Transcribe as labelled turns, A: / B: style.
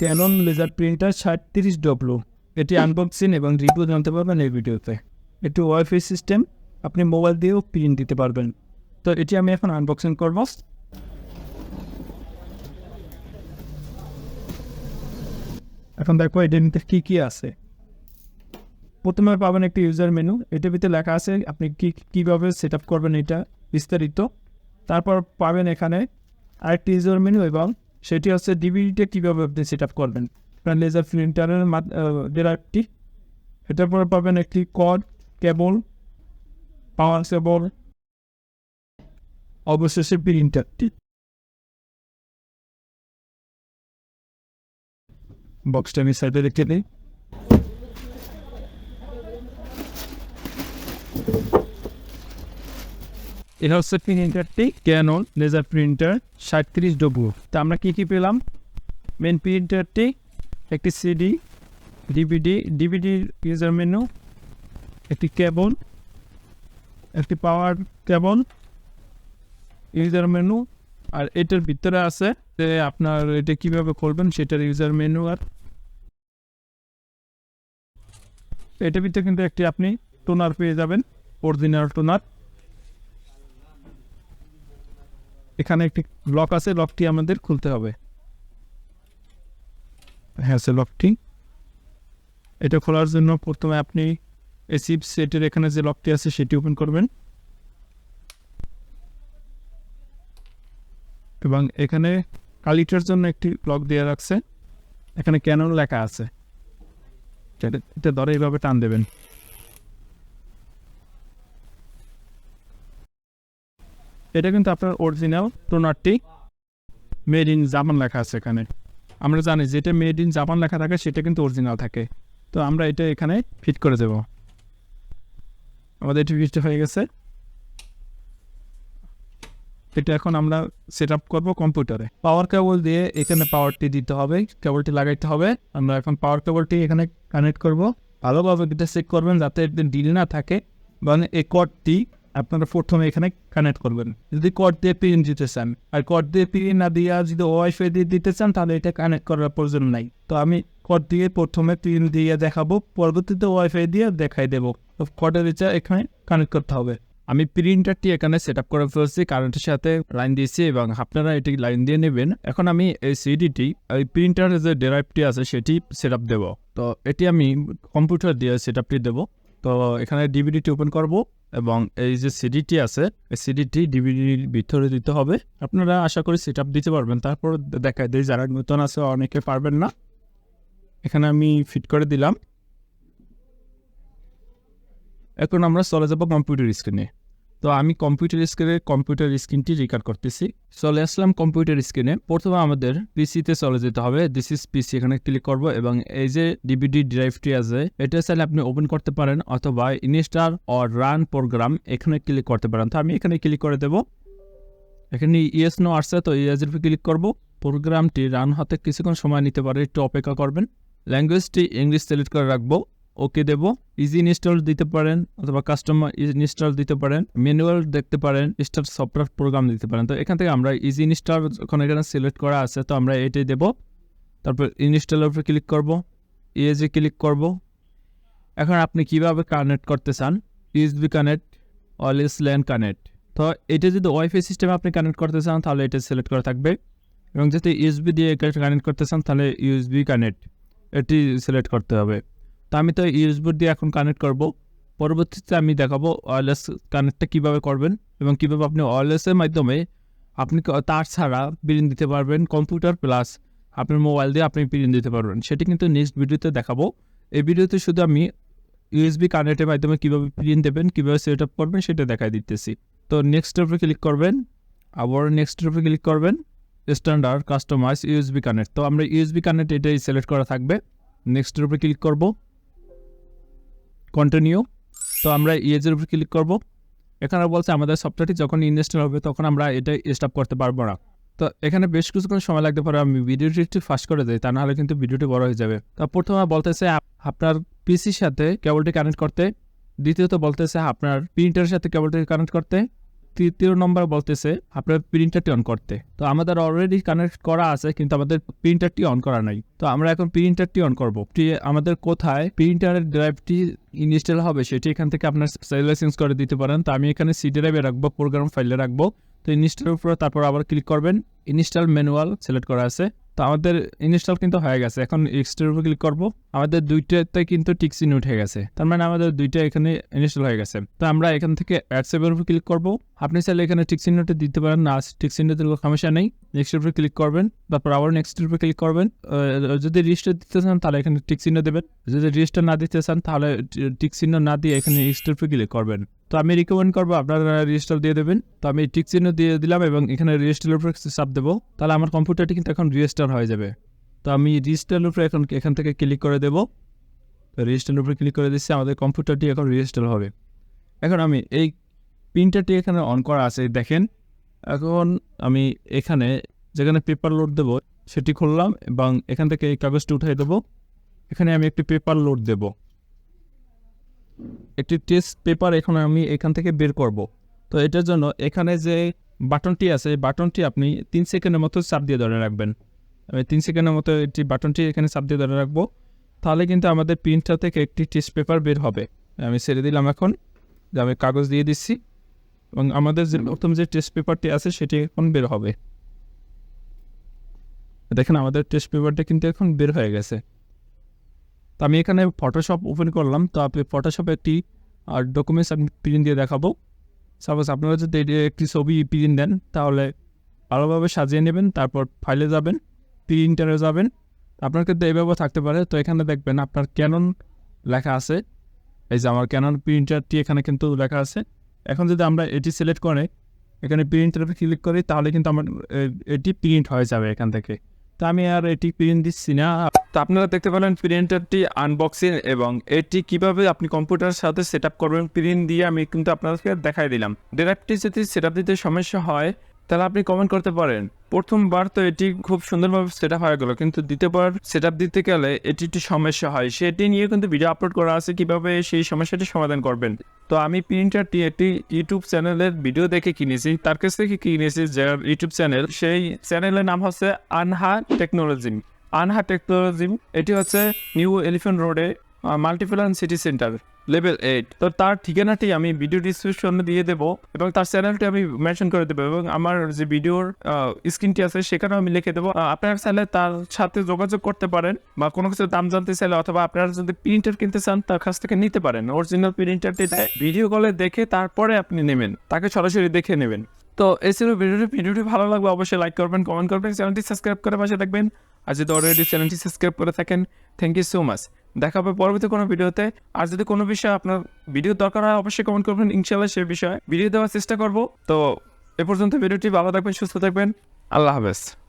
A: Canon laser printer সাতত্রিশ W এটি unboxing এবং রিভিউ জানতে পারবেন এই ভিডিওতে। একটু ওয়াইফাই সিস্টেম আপনি মোবাইল দিয়েও প্রিন্ট দিতে পারবেন। তো এটি আমি এখন আনবক্সিং করব। এখন দেখো এটার ভিতরে কী কী আছে। প্রথমে পাবেন একটি ইউজার মেনু এটার ভিতরে লেখা আছে আপনি কী, কীভাবে সেট আপ করবেন এটা বিস্তারিত। তারপর পাবেন এখানে আরেকটি ইউজার মেনু এবং সেটি হচ্ছে ডিভিডিটা কীভাবে আপনি সেট আপ করবেন? আপনার লেজার প্রিন্টারের ডেরাইভটি এটার পরে পাবেন একটি কড কেবল পাওয়ার কেবল অবশেষে প্রিন্টারটি বক্সটা আমি সাইডে রেখে দিই। এটা হচ্ছে প্রিন্টারটি ক্যানন লেজার প্রিন্টার সাঁত্রিশ ডব্লু তা আমরা কী কী পেলাম? মেন প্রিন্টারটি একটি সিডি ডিভিডি ডিভিডির ইউজার মেনু একটি কেবল একটি পাওয়ার কেবল ইউজার মেনু আর এটার ভিতরে আছে যে আপনার এটা কীভাবে করবেন সেটার ইউজার মেনু আর এটার ভিতরে কিন্তু একটি আপনি টোনার পেয়ে যাবেন অরিজিনাল টোনার এখানে একটি লক আছে লকটি আমাদের খুলতে হবে। হ্যাঁ সে লকটি এটা খোলার জন্য প্রথমে আপনি চিপ সেটের এখানে যে লকটি আছে, সেটি ওপেন করবেন। এবং এখানে কালিটার জন্য একটি লক দেওয়া রাখছে। এখানে কেন লেখা আছে। এটা ধরে এইভাবে টান দেবেন। এটা কিন্তু আপনার অরিজিনাল টোনারটি মেড ইন জাপান লেখা আছে এখানে। আমরা জানি যেটা মেড ইন জাপান লেখা থাকে, সেটা কিন্তু অরিজিনাল থাকে। তো আমরা এটা এখানে ফিট করে দেব। আমাদের এটি ফিট হয়ে গেছে। এটা এখন আমরা সেট আপ করব কম্পিউটারে পাওয়ার কেবল দিয়ে এখানে পাওয়ারটি দিতে হবে কেবলটি লাগাইতে হবে। আমরা এখন পাওয়ার কেবলটি এখানে কানেক্ট করব। ভালোভাবে এটা চেক করবেন যাতে ডিল না থাকে। মানে এই কর্ডটি আপনারা প্রথমে এখানে কানেক্ট করবেন। যদি কর্ড দিয়ে পিন দিতে চান, আর কর্ড দিয়ে পিন না দিয়ে যদি ওয়াইফাই দিয়ে দিতে চান, তাহলে এটা কানেক্ট করার প্রয়োজন নাই। তো আমি কর্ড দিয়ে প্রথমে পিন দিয়ে দেখাবো, পরবর্তীতে ওয়াইফাই দিয়ে দেখাই দেবো। তো কর্ডের রিচার এখানে কানেক্ট করতে হবে। আমি প্রিন্টারটি এখানে সেট আপ করে ফেলছি কারেন্টের সাথে লাইন দিয়েছি এবং আপনারা এটি লাইন দিয়ে নেবেন। এখন আমি এই সিডিটি এই প্রিন্টারের যে ডেরাইভটি আছে, সেটি সেট আপ দেবো। তো এটি আমি কম্পিউটার দিয়ে সেট আপটি দেবো। তো এখানে ডিভিডিটি ওপেন করব এবং এই যে সিডিটি আছে, এই সিডিটি ডিভিডির ভিতরে দিতে হবে। আপনারা আশা করি সেট দিতে পারবেন। তারপর দেখা দেয় যারা নতুন আছে অনেকে পারবেন না। এখানে আমি ফিট করে দিলাম। এখন আমরা চলে যাব কম্পিউটার স্ক্রিনে তো আমি কম্পিউটার স্ক্রিনে কম্পিউটার স্ক্রিনটি রেকর্ড করতেছি। চলে আসলাম কম্পিউটার স্ক্রিনে প্রথমে আমাদের পিসিতে চলে যেতে হবে। দিস ইজ পিসি এখানে ক্লিক করব এবং এই যে ডিভিডি ড্রাইভটি আছে, এটা চাইলে আপনি ওপেন করতে পারেন অথবা ইনস্টল অর রান প্রোগ্রাম এখানে ক্লিক করতে পারেন। তো আমি এখানে ক্লিক করে দেব। এখানে ইয়েস নো আসছে তো উপর ক্লিক করব। প্রোগ্রামটি রান হতে কিছুক্ষণ সময় নিতে পারে, একটু অপেক্ষা করবেন। ল্যাঙ্গুয়েজটি ইংলিশ সিলেক্ট করে রাখব। ওকে দেব। ইজি ইনস্টল দিতে পারেন অথবা কাস্টমার ইনস্টল দিতে পারেন। ম্যানুয়াল দেখতে পারেন স্টার্ট সফটওয়্যার প্রোগ্রাম দিতে পারেন। তো এখান থেকে আমরা ইজি ইনস্টল যখন এখানে সিলেক্ট করা আছে, তো আমরা এটাই দেব। তারপর ইনস্টলের উপরে ক্লিক করব ইএজি ক্লিক করব। এখন আপনি কীভাবে কানেক্ট করতে চান? ইউএসবি কানেক্ট অলএস ল্যান কানেক্ট তো এটা যদি ওয়াইফাই সিস্টেমে আপনি কানেক্ট করতে চান, তাহলে এটা সিলেক্ট করা থাকবে। এবং যদি ইউএসবি দিয়ে কানেক্ট করতে চান, তাহলে ইউএসবি কানেক্ট এটি সিলেক্ট করতে হবে। তো আমি তো ইউএসবি দিয়ে এখন কানেক্ট করব। পরবর্তীতে আমি দেখাবো ওয়ারলেস কানেক্টটা কীভাবে করবেন এবং কীভাবে আপনি ওয়ারলেসের মাধ্যমে আপনি তার ছাড়া প্রিন্ট দিতে পারবেন কম্পিউটার প্লাস আপনার মোবাইল দিয়ে আপনি প্রিন্ট দিতে পারবেন। সেটি কিন্তু নেক্সট ভিডিওতে দেখাবো। এই ভিডিওতে শুধু আমি ইউএসবি কানেক্টের মাধ্যমে কীভাবে প্রিন্ট দেবেন, কীভাবে সেট আপ করবেন সেটা দেখাই দিতেছি। তো নেক্সটের উপরে ক্লিক করবেন, আবার নেক্সটের উপরে ক্লিক করবেন স্ট্যান্ডার্ড কাস্টমাইজ ইউএসবি কানেক্ট তো আমরা ইউএসবি কানেক্ট এটাই সিলেক্ট করা থাকবে। নেক্সটের উপরে ক্লিক করব। কন্টিনিউ তো আমরা ইয়েজের উপর ক্লিক করব। এখানে বলছে আমাদের সফটওয়্যারটি যখন ইনস্টল হবে, তখন আমরা এটা স্টপ করতে পারব না। তো এখানে বেশ কিছুক্ষণ সময় লাগতে পারে, আমি ভিডিওটি একটু ফাস্ট করে দিই, তা নাহলে কিন্তু ভিডিওটি বড় হয়ে যাবে। তো প্রথমে বলতেছে, আপনার পিসির সাথে কেবলটি কানেক্ট করতে। দ্বিতীয়ত বলতেছে, আপনার প্রিন্টারের সাথে কেবলটি কানেক্ট করতে। তৃতীয় নম্বর বলতেছে, আপনার প্রিন্টারটি অন করতে। তো আমাদের অলরেডি কানেক্ট করা আছে, কিন্তু আমাদের প্রিন্টারটি অন করা নাই। তো আমরা এখন প্রিন্টারটি অন করব। আমাদের কোথায় প্রিন্টারের ড্রাইভটি ইনস্টল হবে, সেটি এখান থেকে আপনার লাইসেন্স করে দিতে পারেন। তো আমি এখানে সি ড্রাইভে রাখব প্রোগ্রাম ফাইলে রাখব। তো ইনস্টলের উপরে তারপর আবার ক্লিক করবেন ইনস্টল ম্যানুয়াল সিলেক্ট করা আছে। তো আমাদের ইনস্টল কিন্তু হয়ে গেছে। এখন এক্সট্রা উপর ক্লিক করব। আমাদের দুইটাতে কিন্তু টিকসিন উঠে গেছে। তার মানে আমাদের দুইটা এখানে ইনস্টল হয়ে গেছে। তো আমরা এখান থেকে অ্যাডসেপের উপর ক্লিক করব। আপনি চাইলে এখানে টিকসিনটা দিতে পারেন, না টিকসিনটা দিলে সমস্যা নেই। নেক্সটের উপরে ক্লিক করবেন তারপর আবার নেক্সটের উপরে ক্লিক করবেন যদি রেজিস্টার দিতে চান তাহলে এখানে টিক চিহ্ন দেবেন, যদি রেজিস্টার না দিতে চান তাহলে টিক চিহ্ন না দিয়ে এখানে নেক্সটের উপর ক্লিক করবেন। তো আমি রিকমেন্ড করব আপনারা রেজিস্টার দিয়ে দেবেন, তো আমি টিক চিহ্ন দিয়ে দিলাম এবং এখানে রেজিস্টারের উপরে চাপ দেবো, তাহলে আমার কম্পিউটারটি কিন্তু এখন রেজিস্টার হয়ে যাবে। তো আমি রেজিস্টারের উপরে এখন, এখান থেকে ক্লিক করে দেবো, তো রেজিস্টারের উপরে ক্লিক করে দিচ্ছি, আমাদের কম্পিউটারটি এখন রেজিস্টার হবে। এখন আমি এই প্রিন্টারটি এখানে অন করা আছে, দেখেন। এখন আমি এখানে যেখানে পেপার লোড দেবো, সেটি খুললাম এবং এখান থেকে এই কাগজটি উঠাই দেবো। এখানে আমি একটি পেপার লোড দেবো। একটি টেস্ট পেপার এখন আমি এখান থেকে বের করব। তো এটার জন্য এখানে যে বাটনটি আছে বাটনটি আপনি তিন সেকেন্ডের মতো চাপ দিয়ে ধরে রাখবেন। আমি তিন সেকেন্ডের মতো একটি বাটনটি এখানে চাপ দিয়ে ধরে রাখব। তাহলে কিন্তু আমাদের প্রিন্টার থেকে একটি টেস্ট পেপার বের হবে। আমি ছেড়ে দিলাম এখন। যে আমি কাগজ দিয়ে দিচ্ছি। এবং আমাদের যে প্রথম যে টেস্ট পেপারটি আছে সেটি এখন বের হবে। দেখেন আমাদের টেস্ট পেপারটা কিন্তু এখন বের হয়ে গেছে। তো আমি এখানে ফটোশপ ওপেন করলাম। তো আপনি ফটোশপে একটি আর ডকুমেন্টস আমি প্রিন্ট দিয়ে দেখাবো। সাপোজ আপনারা যদি একটি ছবি প্রিন্ট দেন তাহলে ভালোভাবে সাজিয়ে নেবেন তারপর ফাইলে যাবেন প্রিন্টারে যাবেন। আপনার কিন্তু এইভাবে থাকতে পারে। তো এখানে দেখবেন আপনার ক্যানন লেখা আছে। এই যে আমার ক্যানন প্রিন্টারটি এখানে কিন্তু লেখা আছে। এখন যদি আমরা এটি সিলেক্ট করে, এখানে প্রিন্টারে ক্লিক করি, তাহলে কিন্তু আমার এটি প্রিন্ট হয়ে যাবে এখান থেকে। তো আমি আর এটি প্রিন্ট দিচ্ছি না। তো আপনারা দেখতে পেলেন প্রিন্টারটি আনবক্সিং এবং এটি কীভাবে আপনি কম্পিউটারের সাথে সেট করবেন প্রিন্ট দিয়ে আমি কিন্তু আপনাদেরকে দেখাই দিলাম। ড্রাইভটি যদি সেট দিতে সমস্যা হয় তাহলে আপনি কমেন্ট করতে পারেন। প্রথমবার তো এটি খুব সুন্দরভাবে সেট আপ হয়ে গেলো, কিন্তু দ্বিতীয়বার সেট আপ দিতে গেলে এটি একটি সমস্যা হয়। সেটি নিয়ে কিন্তু ভিডিও আপলোড করা আছে, কীভাবে সেই সমস্যাটি সমাধান করবেন? তো আমি প্রিন্টারটি একটি ইউটিউব চ্যানেলের ভিডিও দেখে কিনেছি। তার কাছ থেকে কিনেছি যার ইউটিউব চ্যানেল সেই চ্যানেলের নাম হচ্ছে আনহা টেকনোলজি আনহা টেকনোলজি এটি হচ্ছে নিউ এলিফেন্ট রোডে Multiplan city centre level eight. তো তার ঠিকানাটি আমি ভিডিও ডিসক্রিপশনে দিয়ে দেবো এবং তার চ্যানেলটি আমি মেনশন করে দেবো এবং আমার যে ভিডিওর স্ক্রিনটি আছে সেখানেও আমি লিখে দেবো। আপনার চাইলে তার সাথে যোগাযোগ করতে পারেন বা কোনো কিছু দাম জানতে চাইলে অথবা আপনারা যদি প্রিন্টার কিনতে চান তার কাছ থেকে নিতে পারেন। অরিজিনাল প্রিন্টারটি ভিডিও কলে দেখে তারপরে আপনি নেবেন। তাকে সরাসরি দেখে নেবেন। তো এছাড়াও ভিডিওটি। ভিডিওটি ভালো লাগবে অবশ্যই লাইক করবেন কমেন্ট করবেন চ্যানেলটি সাবস্ক্রাইব করে পাশে দেখবেন আর যদি অলরেডি চ্যানেলটি সাবস্ক্রাইব করে থাকেন থ্যাংক ইউ সো মাচ দেখা হবে পরবর্তী কোনো ভিডিওতে। আর যদি কোনো বিষয়ে আপনার ভিডিও দরকার হয়, অবশ্যই কমেন্ট করবেন ইনশাল্লাহ সে বিষয়ে। ভিডিও দেওয়ার চেষ্টা করব। তো এ পর্যন্ত ভিডিওটি ভালো থাকবেন, সুস্থ থাকবেন। আল্লাহ হাফেজ।